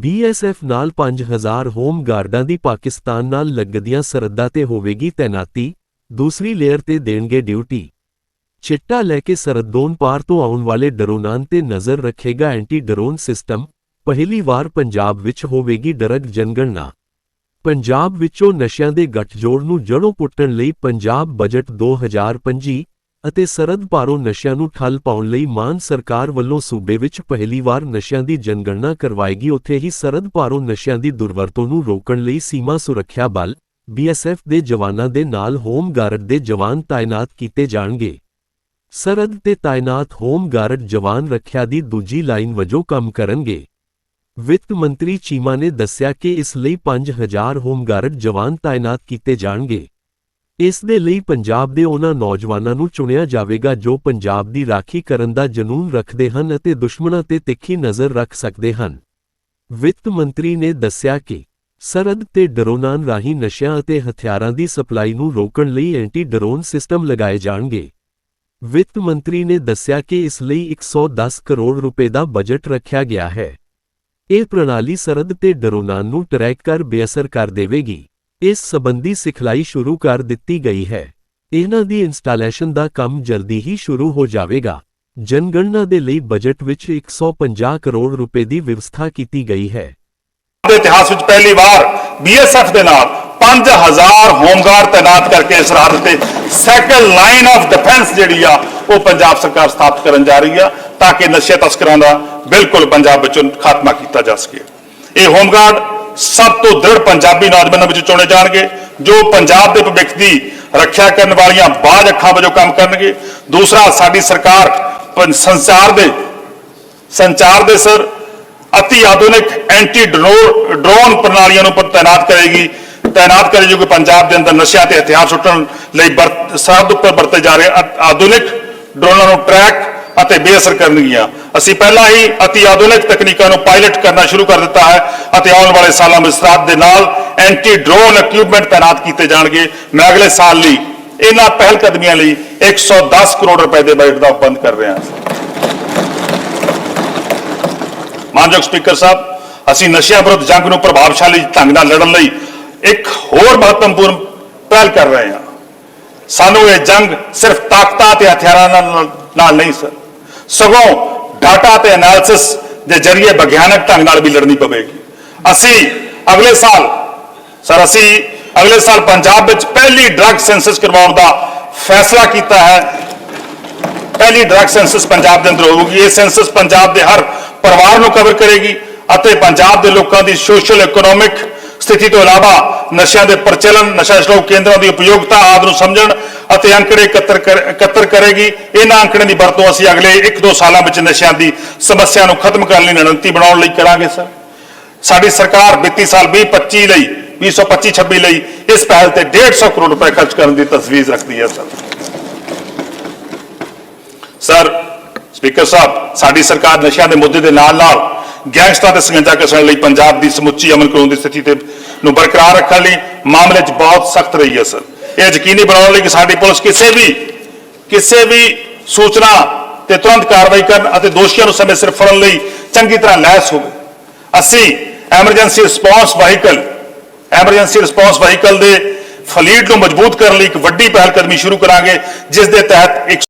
BSF ਨਾਲ 5000 home ਗਾਰਡਾਂ ਦੀ ਪਾਕਿਸਤਾਨ ਨਾਲ ਲੱਗਦੀਆਂ ਸਰਹੱਦਾਂ ਤੇ ਹੋਵੇਗੀ ਤੈਨਾਤੀ, ਦੂਸਰੀ ਲੇਅਰ ਤੇ ਦੇਣਗੇ ਡਿਊਟੀ। ਚਿੱਟਾ ਲੈ ਕੇ ਸਰਹੱਦੋਂ ਪਾਰ ਤੋਂ ਆਉਣ ਵਾਲੇ ਡਰੋਨਾਂ ਤੇ ਨਜ਼ਰ ਰੱਖੇਗਾ ਐਂਟੀ ਡਰੋਨ ਸਿਸਟਮ, ਪਹਿਲੀ ਵਾਰ ਪੰਜਾਬ ਵਿੱਚ ਹੋਵੇਗੀ ਡਰਗ ਜਨਗਣਨਾ। ਪੰਜਾਬ ਵਿੱਚੋਂ ਨਸ਼ਿਆਂ ਦੇ ਗੱਠਜੋੜ ਨੂੰ ਜੜੋਂ ਪੁੱਟਣ ਲਈ ਪੰਜਾਬ ਬਜਟ 2025 ਅਤੇ ਸਰਦ ਪਾਰੋਂ ਨਸ਼ਿਆਂ ਨੂੰ ਠੱਲ ਪਾਉਣ ਲਈ ਮਾਨ ਸਰਕਾਰ ਵੱਲੋਂ ਸੂਬੇ ਵਿੱਚ ਪਹਿਲੀ ਵਾਰ ਨਸ਼ਿਆਂ ਦੀ ਜਨਗਣਨਾ ਕਰਵਾਏਗੀ। ਉੱਥੇ ਹੀ ਸਰਦ ਪਾਰੋਂ ਨਸ਼ਿਆਂ ਦੀ ਦੁਰਵਰਤੋਂ ਨੂੰ ਰੋਕਣ ਲਈ ਸੀਮਾ ਸੁਰੱਖਿਆ ਬਲ, ਬੀਐਸਐਫ ਦੇ ਜਵਾਨਾਂ ਦੇ ਨਾਲ ਹੋਮ ਗਾਰਡ ਦੇ ਜਵਾਨ ਤਾਇਨਾਤ ਕੀਤੇ ਜਾਣਗੇ। ਸਰਦ ਤੇ ਤਾਇਨਾਤ ਹੋਮ ਗਾਰਡ ਜਵਾਨ ਰੱਖਿਆ ਦੀ ਦੂਜੀ ਲਾਈਨ ਵਜੋਂ ਕੰਮ ਕਰਨਗੇ। ਵਿੱਤ ਮੰਤਰੀ ਚੀਮਾ ਨੇ ਦੱਸਿਆ ਕਿ ਇਸ ਲਈ 5000 ਹੋਮਗਾਰਡ ਜਵਾਨ ਤਾਇਨਾਤ ਕੀਤੇ ਜਾਣਗੇ। ਇਸ ਦੇ ਲਈ ਪੰਜਾਬ ਦੇ ਉਹਨਾਂ ਨੌਜਵਾਨਾਂ ਨੂੰ ਚੁਣਿਆ ਜਾਵੇਗਾ ਜੋ ਪੰਜਾਬ ਦੀ ਰਾਖੀ ਕਰਨ ਦਾ ਜਨੂਨ ਰੱਖਦੇ ਹਨ ਅਤੇ ਦੁਸ਼ਮਣਾਂ ਤੇ ਤਿੱਖੀ ਨਜ਼ਰ ਰੱਖ ਸਕਦੇ ਹਨ। ਵਿੱਤ ਮੰਤਰੀ ਨੇ ਦੱਸਿਆ ਕਿ ਸਰਹੱਦ ਤੇ ਡਰੋਨਾਨ ਰਾਹੀਂ ਨਸ਼ਿਆਂ ਅਤੇ ਹਥਿਆਰਾਂ ਦੀ ਸਪਲਾਈ ਨੂੰ ਰੋਕਣ ਲਈ ਐਂਟੀ ਡਰੋਨ ਸਿਸਟਮ ਲਗਾਏ ਜਾਣਗੇ। ਵਿੱਤ ਮੰਤਰੀ ਨੇ ਦੱਸਿਆ ਕਿ ਇਸ ਲਈ 110 ਕਰੋੜ ਰੁਪਏ ਦਾ ਬਜਟ ਰੱਖਿਆ ਗਿਆ ਹੈ। ਇਹ ਪ੍ਰਣਾਲੀ ਸਰਦ ਤੇ ਡਰੋਨਾਨ ਨੂੰ ਟਰੈਕ ਕਰ ਬੇਅਸਰ ਕਰ ਦੇਵੇਗੀ। ਇਸ ਸਬੰਧੀ ਸਿਖਲਾਈ ਸ਼ੁਰੂ ਕਰ ਦਿੱਤੀ ਗਈ ਹੈ। ਇਹਨਾਂ ਦੀ ਇੰਸਟਾਲੇਸ਼ਨ ਦਾ ਕੰਮ ਜਲਦੀ ਹੀ ਸ਼ੁਰੂ ਹੋ ਜਾਵੇਗਾ। ਜਨਗਣਨਾ ਦੇ ਲਈ ਬਜਟ ਵਿੱਚ 150 ਕਰੋੜ ਰੁਪਏ ਦੀ ਵਿਵਸਥਾ ਕੀਤੀ ਗਈ ਹੈ। ਦੇ ਇਤਿਹਾਸ ਵਿੱਚ ਪਹਿਲੀ ਵਾਰ ਬੀਐਸਐਫ ਦੇ ਨਾਲ 5000 ਹੋਮਗਾਰਡ ਤਾਇਨਾਤ ਕਰਕੇ ਸਰਹੱਦ ਤੇ ਸੈਕੰਡ ਲਾਈਨ ਆਫ ਡਿਫੈਂਸ ਜਿਹੜੀ ਆ, ਉਹ ਪੰਜਾਬ ਸਰਕਾਰ ਸਥਾਪਿਤ ਕਰਨ ਜਾ ਰਹੀ ਆ, ਤਾਂ ਕਿ ਨਸ਼ੇ ਤਸਕਰਾਂ ਦਾ ਬਿਲਕੁਲ ਪੰਜਾਬ ਵਿੱਚੋਂ ਖਾਤਮਾ ਕੀਤਾ ਜਾ ਸਕੇ। ਇਹ ਹੋਮਗਾਰਡ ਸਭ ਤੋਂ ਦ੍ਰਿੜ ਪੰਜਾਬੀ ਨੌਜਵਾਨਾਂ ਵਿੱਚ ਚੁਣੇ ਜਾਣਗੇ, ਜੋ ਪੰਜਾਬ ਦੇ ਭਵਿੱਖ ਦੀ ਰੱਖਿਆ ਕਰਨ ਵਾਲੀਆਂ ਬਾਝ ਅੱਖਾਂ ਵਜੋਂ ਕੰਮ ਕਰਨਗੇ। ਦੂਸਰਾ, ਸਾਡੀ ਸਰਕਾਰ ਪੰ- ਦੇ, ਸੰਚਾਰ ਦੇ ਸਰ ਅਤੀ ਆਧੁਨਿਕ ਐਂਟੀ ਡਰੋਨ ਪ੍ਰਣਾਲੀਆਂ ਨੂੰ ਤਾਇਨਾਤ ਕਰੇਗੀ। ਤਾਇਨਾਤ ਕਰੇਗੀ ਕਿ ਪੰਜਾਬ ਦੇ ਅੰਦਰ ਨਸ਼ਿਆਂ ਤੇ ਹਥਿਆਰ ਸੁੱਟਣ ਲਈ ਸਰਹੱਦ ਉੱਪਰ ਵਰਤੇ ਜਾ ਰਹੇ ਆਧੁਨਿਕ ਡਰੋਨਾਂ ਨੂੰ ਟਰੈਕ ਅਤੇ ਬੇਅਸਰ ਕਰਨਗੀਆਂ। ਅਸੀਂ ਪਹਿਲਾਂ ਹੀ ਅਤੀ ਆਧੁਨਿਕ ਤਕਨੀਕਾਂ ਨੂੰ ਪਾਇਲਟ ਕਰਨਾ ਸ਼ੁਰੂ ਕਰ ਦਿੱਤਾ ਹੈ ਅਤੇ ਆਉਣ ਵਾਲੇ ਸਾਲਾਂ ਵਿੱਚ ਸਰਹੱਦ ਦੇ ਨਾਲ ਐਂਟੀ ਡਰੋਨ ਇਕਵਿਪਮੈਂਟ ਤਾਇਨਾਤ ਕੀਤੇ ਜਾਣਗੇ। ਮੈਂ ਅਗਲੇ ਸਾਲ ਲਈ ਇਹਨਾਂ ਪਹਿਲ ਕਦਮੀਆਂ ਲਈ 110 ਕਰੋੜ ਰੁਪਏ ਦੇ ਬਜਟ ਦਾ ਬੰਦ ਕਰ ਰਿਹਾ ਮਾਨਯੋਗ ਸਪੀਕਰ ਸਾਹਿਬ, ਅਸੀਂ ਨਸ਼ਿਆਂ ਵਿਰੁੱਧ ਜੰਗ ਨੂੰ ਪ੍ਰਭਾਵਸ਼ਾਲੀ ਢੰਗ ਨਾਲ ਲੜਨ ਲਈ ਇੱਕ ਹੋਰ ਮਹੱਤਵਪੂਰਨ ਪਹਿਲ ਕਰ ਰਹੇ ਹਾਂ। ਸਾਨੂੰ ਇਹ ਜੰਗ ਸਿਰਫ ਤਾਕਤਾਂ ਤੇ ਹਥਿਆਰਾਂ ਨਾਲ ਨਾਲ ਨਹੀਂ, ਸਰ। ਸਗੋਂ ਡਾਟਾ ਤੇ ਐਨਾਲਿਸਿਸ ਦੇ ਜ਼ਰੀਏ ਵਿਗਿਆਨਕ ਢੰਗ ਨਾਲ ਵੀ ਲੜਨੀ ਪਵੇਗੀ। ਅਸੀਂ ਅਗਲੇ ਸਾਲ, ਸਰ ਅਸੀਂ ਅਗਲੇ ਸਾਲ ਪੰਜਾਬ ਵਿੱਚ ਪਹਿਲੀ ਡਰੱਗ ਸੈਂਸਸ ਕਰਵਾਉਣ ਦਾ ਫੈਸਲਾ ਕੀਤਾ ਹੈ। ਪਹਿਲੀ ਡਰੱਗ ਸੈਂਸਸ ਪੰਜਾਬ ਦੇ ਅੰਦਰ ਹੋਊਗੀ। ਇਹ ਸੈਂਸਸ ਪੰਜਾਬ ਦੇ ਹਰ ਪਰਿਵਾਰ ਨੂੰ ਕਵਰ ਕਰੇਗੀ ਅਤੇ ਪੰਜਾਬ ਦੇ ਲੋਕਾਂ ਦੀ ਸੋਸ਼ਲ ਇਕਨੋਮਿਕ ਸਥਿਤੀ ਤੋਂ ਇਲਾਵਾ ਨਸ਼ਿਆਂ ਦੇ ਪ੍ਰਚਲਨ ਨਸ਼ਾ ਛਡਾਊ ਕੇਂਦਰਾਂ ਦੀ ਉਪਯੋਗਤਾ ਆਦਿ ਨੂੰ ਸਮਝਣ ਅਤੇ ਅੰਕੜੇ ਇਕੱਤਰ ਕਰ- ਇਕੱਤਰ ਕਰੇਗੀ। ਇਹਨਾਂ ਅੰਕੜਿਆਂ ਦੀ ਵਰਤੋਂ ਅਸੀਂ ਅਗਲੇ 1-2 ਸਾਲਾਂ ਵਿੱਚ ਨਸ਼ਿਆਂ ਦੀ ਸਮੱਸਿਆ ਨੂੰ ਖਤਮ ਕਰਨ ਲਈ ਰਣਨੀਤੀ ਬਣਾਉਣ ਲਈ ਕਰਾਂਗੇ, ਸਰ। ਸਾਡੀ ਸਰਕਾਰ ਵਿੱਤੀ ਸਾਲ 2025 ਲਈ 2025-26 ਲਈ ਇਸ ਪਹਿਲ ਤੇ 150 ਕਰੋੜ ਰੁਪਏ ਖਰਚ ਕਰਨ ਦੀ ਤਸਵੀਰ ਰੱਖਦੀ ਹੈ, ਸਰ। ਸਰ, ਸਪੀਕਰ ਸਾਹਿਬ, ਸਾਡੀ ਸਰਕਾਰ ਨਸ਼ਿਆਂ ਦੇ ਮੁੱਦੇ ਦੇ ਨਾਲ ਨਾਲ ਗੈਂਗਸਟਰਾਂ ਤੇ ਸੰਗੰਜਾ ਕਸਣ ਲਈ ਪੰਜਾਬ ਦੀ ਸਮੁੱਚੀ ਅਮਨ ਕਾਨੂੰਨ ਦੀ ਸਥਿਤੀ ਤੇ ਨੂੰ ਬਰਕਰਾਰ ਰੱਖਣ ਲਈ ਮਾਮਲੇ 'ਚ ਬਹੁਤ ਸਖਤ ਰਹੀ ਹੈ, ਸਰ। ਇਹ ਯਕੀਨੀ ਬਣਾਉਣ ਲਈ ਕਿ ਸਾਡੀ ਪੁਲਿਸ ਕਿਸੇ ਵੀ ਕਿਸੇ ਵੀ ਸੂਚਨਾ ਤੇ ਤੁਰੰਤ ਕਾਰਵਾਈ ਕਰਨ ਅਤੇ ਦੋਸ਼ੀਆਂ ਨੂੰ ਸਮੇਂ ਸਿਰ ਫੜਨ ਲਈ ਚੰਗੀ ਤਰ੍ਹਾਂ ਲੈਸ ਹੋਵੇ। ਅਸੀਂ emergency response vehicle, emergency response vehicle ਦੇ ਫਲੀਟ ਨੂੰ ਮਜ਼ਬੂਤ ਕਰਨ ਲਈ ਇੱਕ ਵੱਡੀ ਪਹਿਲ ਕਦਮੀ ਸ਼ੁਰੂ ਕਰਾਂਗੇ, ਜਿਸ ਦੇ ਤਹਿਤ ਇੱਕ